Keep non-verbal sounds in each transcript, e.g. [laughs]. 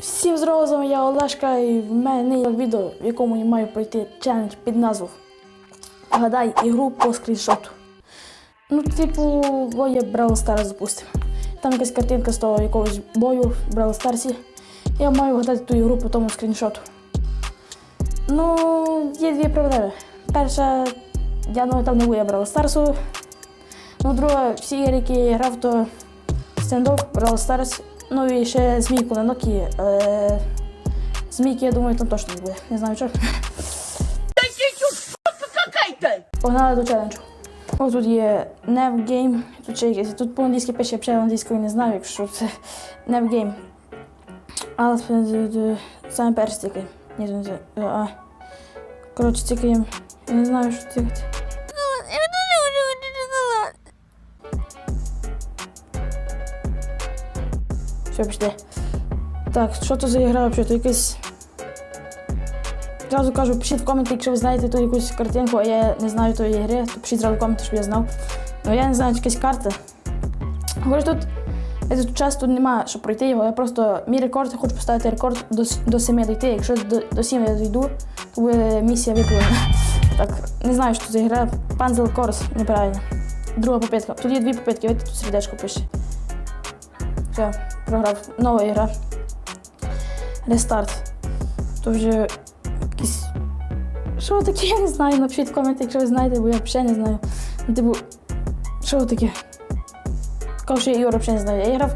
Всім здорово, з вами я Олешка, і в мене є відео, в якому я маю пройти челендж під назву Гадай ігру по скріншоту. Ну, типу, бо є Brawl Stars, запустимо. Там якась картинка з того якогось бою в Brawl Stars. Я маю вгадати ту ігру по тому скріншоту. Ну, є дві проблеми. Перша, я ну, там не буде Brawl Stars. Ну, друга, всі ігри, які я грав, то стендов, Brawl Stars, ну і ще змійку на Nokia. Але змійки, я думаю, там точно не буде. Не знаю чого. Погнали до челенджу. Ось тут є Nev Game, тут ще якесь. Тут по-англійськи пише, я англійською не знаю, якщо це Nev Game. Але е, саме перший тільки. Ні, не знаю. Коротше, тільки я не знаю, що тільки. Все. Так, що то за ігра взагалі? Якась. Зразу кажу, пишіть в коменти, якщо ви знаєте ту якусь картинку, а я не знаю тої ігри, то пишіть зразу в коменти, щоб я знав. Ну я не знаю, якась карта. Хоч тут, я тут час тут нема, щоб пройти його. Я просто мій рекорд, я хочу поставити рекорд до, до 7 дійти. Якщо до, до 7 я дійду, то буде місія виконана. [laughs] Так, не знаю, що за гра. Panzer Course, неправильно. Друга попитка. Тут є дві попитки, видите, тут сердечко пише. Все, програв. Нова ігра. Рестарт. То вже якісь. Що таке? Я не знаю. Напишіть в коменти, якщо ви знаєте, бо я взагалі не знаю. Ну, типу, що таке? Кажу, що я ігор взагалі не знаю. Я грав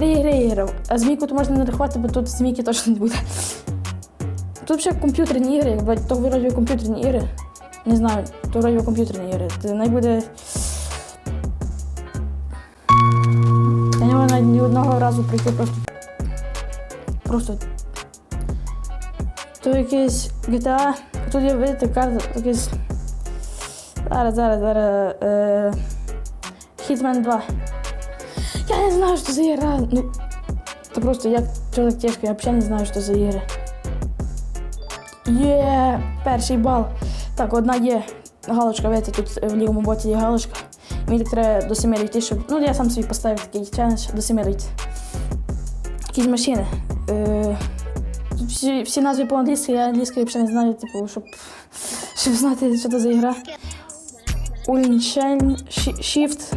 три ігри я грав, а змійку то можна не рахувати, бо тут змійки точно не буде. Тут ще комп'ютерні ігри, бать, то вроді комп'ютерні ігри. Не знаю, то вроді комп'ютерні ігри. Це ні одного разу прийти просто. Просто. То якийсь GTA. Тут є, видите, карта, якийсь. Зараз, зараз, зараз. Е... Hitman 2. Я не знаю, що за ігра. Ну. Це просто як чого так тяжко, я взагалі не знаю, що за ігри. Є перший бал. Так, одна є галочка, видите, тут в лівому боці є галочка. Мені так треба до 7 дійти, щоб. Ну, я сам собі поставив такий челендж до 7 дійти. Якісь машини. Е, всі, всі назви по-англійськи, я англійською взагалі не знаю, типу, щоб, щоб знати, що це за ігра. Ulnchain Shift.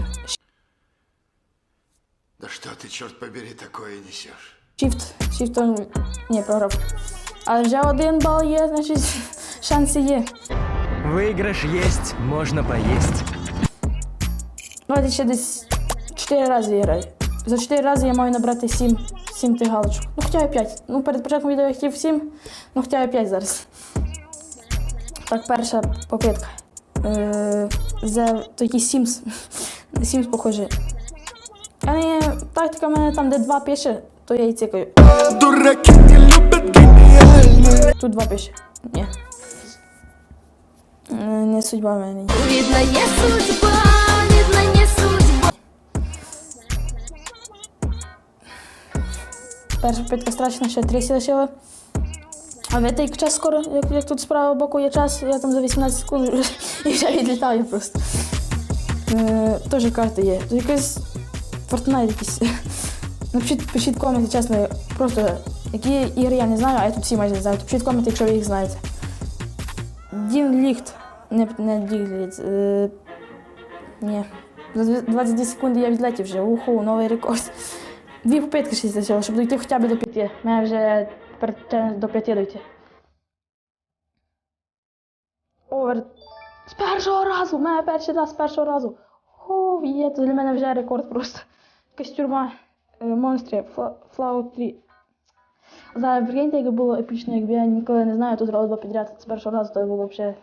Да что ты, черт побери, такое несешь? Shift. Shift он. Ні, програв. Але вже один бал є, значить [laughs] шанси є. Выигрыш есть, можно поесть. Давайте ще десь 4 рази я граю. За 4 рази я маю набрати 7, 7 тих галочок. Ну, хоча б 5. Ну, перед початком відео я хотів 7, ну хоча б 5 зараз. Так, перша попитка. Е, за то якийсь Sims. На Sims похоже. А не, тактика в мене там, де 2 пише, то я і цикаю. Дураки не любят гениальных. Тут 2 пише. Ні. Не судьба в мене. ні. Видно, судьба, видно, не судьба. Перша питка страшна, ще три лишила. А ви як час скоро, як, як тут справа боку є час, я там за 18 секунд [laughs] і вже відлітаю просто. Е, Теж карти є. Тут якийсь Fortnite якийсь. [laughs] Напишіть, пишіть коменти, чесно, просто які ігри я не знаю, а я тут всі майже знаю. Пишіть коменти, якщо ви їх знаєте. Дін Ліхт. Не, не Дігліт. Е, ні. За 22 секунди я відлетів вже. Уху, новий рекорд. Дві попитки ще зачала, щоб дойти хоча б до п'яти. Мене вже до п'яти дойти. Овер. З першого разу! У мене перший раз з першого разу. О, є, це для мене вже рекорд просто. Якась тюрма е, монстрів, Флау 3. Зараз прикиньте, якби було епічно, якби я ніколи не знаю, тут зробив два підряд з першого разу, то було ще.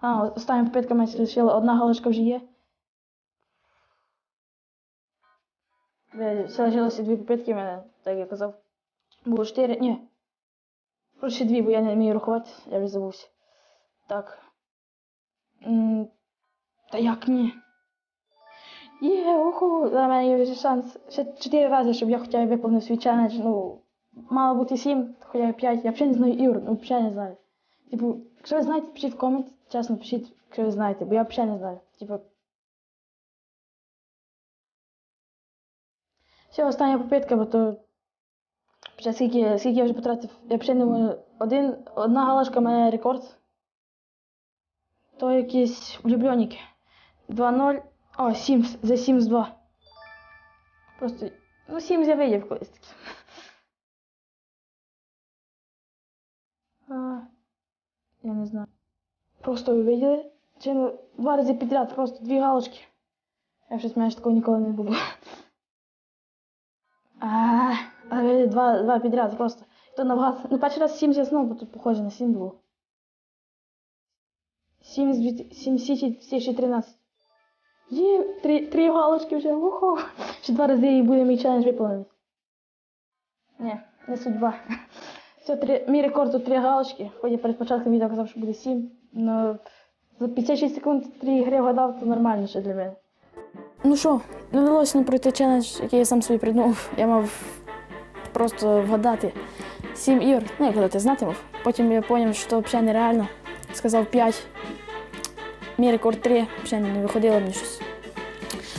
А, остання попитка мене лишила, одна галочка вже є. Е, Ще лишилося дві попитки мене, так я казав. Було чотири. Ні. Просто ще дві, бо я не вмію рахувати, я вже забувся. Так. М, Та як ні? Є, уху, за мене є вже шанс. Ще чотири рази, щоб я хоча б виповнив свій челендж. Ну, мало бути сім, хоча б п'ять. Я взагалі не знаю ігор, ну взагалі не знаю. Типу, якщо ви знаєте, пишіть в комент, чесно пишіть, якщо ви знаєте, бо я взагалі не знаю. Типу, Все, остання попитка, бо то Вже скільки, скільки я вже потратив? Я ще не можу. Один, одна галашка має рекорд. То якісь влюбленники. 2-0. О, Сімс. За Сімс 2. Просто. Ну, Сімс я видів колись. таке. А, я не знаю. Просто ви виділи? Чи ну, два рази підряд, просто дві галочки. Я щось менше такого ніколи не було. [laughs] А, але два, два підряд просто. То набагато. Ну, перший раз 7 я бо тут похоже на 7 було. 7 з 2 7 січі 2013. Є, три, три галочки вже, уху. Ще два рази і буде мій челендж виповнений. Ні, не судьба. Все, три, мій рекорд тут три галочки. Хоч я перед початком відео казав, що буде 7. Но за 56 секунд три гри вгадав, то нормально ще для мене. Ну що, не вдалося нам пройти челендж, який я сам собі придумав. Я мав просто вгадати сім ігор. Ну, як гадати, знати мав. Потім я зрозумів, що це взагалі нереально. Сказав 5. Мій рекорд 3, взагалі не виходило мені щось.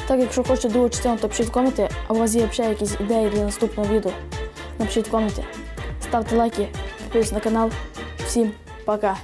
Так, якщо хочете другу частину, то пишіть в коменти, а у вас є взагалі якісь ідеї для наступного відео. Напишіть в коменти. Ставте лайки, підписуйтесь на канал. Всім пока!